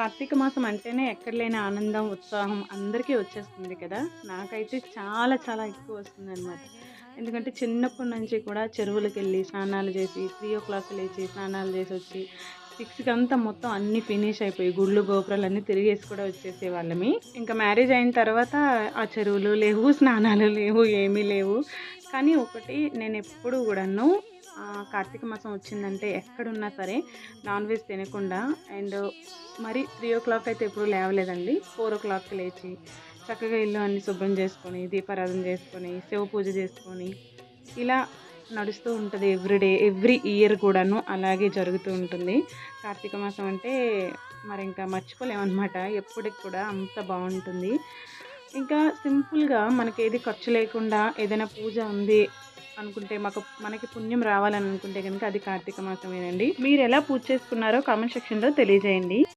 కార్తీక మాసం అంటేనే ఎక్కడలేని ఆనందం ఉత్సాహం అందరికీ వచ్చేస్తుంది కదా. నాకైతే చాలా చాలా ఎక్కువ వస్తుంది అనమాట ఎందుకంటే చిన్నప్పటి నుంచి కూడా చెరువులకు వెళ్ళి స్నానాలు చేసి త్రీ ఓ క్లాక్ లేచి స్నానాలు చేసి వచ్చి సిక్స్కి అంతా మొత్తం అన్నీ ఫినిష్ అయిపోయి గుళ్ళు గోపురాలు అన్నీ తిరిగేసి కూడా వచ్చేసే వాళ్ళమి. ఇంకా మ్యారేజ్ అయిన తర్వాత ఆ చెరువులు లేవు స్నానాలు లేవు ఏమీ లేవు. కానీ ఒకటి నేను ఎప్పుడు కూడాను కార్తీక మాసం వచ్చిందంటే ఎక్కడున్నా సరే నాన్ వెజ్ తినకుండా అండ్ మరి త్రీ ఓ క్లాక్ అయితే ఎప్పుడు లేవలేదండి. ఫోర్ ఓ క్లాక్కి లేచి చక్కగా ఇల్లు అన్ని శుభ్రం చేసుకొని దీపారాధన చేసుకొని శివ పూజ చేసుకొని ఇలా నడుస్తూ ఉంటుంది ఎవ్రీడే ఎవ్రీ ఇయర్ కూడాను అలాగే జరుగుతూ ఉంటుంది. కార్తీక మాసం అంటే మరి ఇంకా మర్చిపోలేమన్నమాట. ఎప్పటికి కూడా అంత బాగుంటుంది. ఇంకా సింపుల్గా మనకి ఏది ఖర్చు లేకుండా ఏదైనా పూజ ఉంది అనుకుంటే మాకు మనకి పుణ్యం రావాలని అనుకుంటే కనుక అది కార్తీక మాసమేనండి. మీరు ఎలా పూజ చేసుకున్నారో కామెంట్ సెక్షన్లో తెలియజేయండి.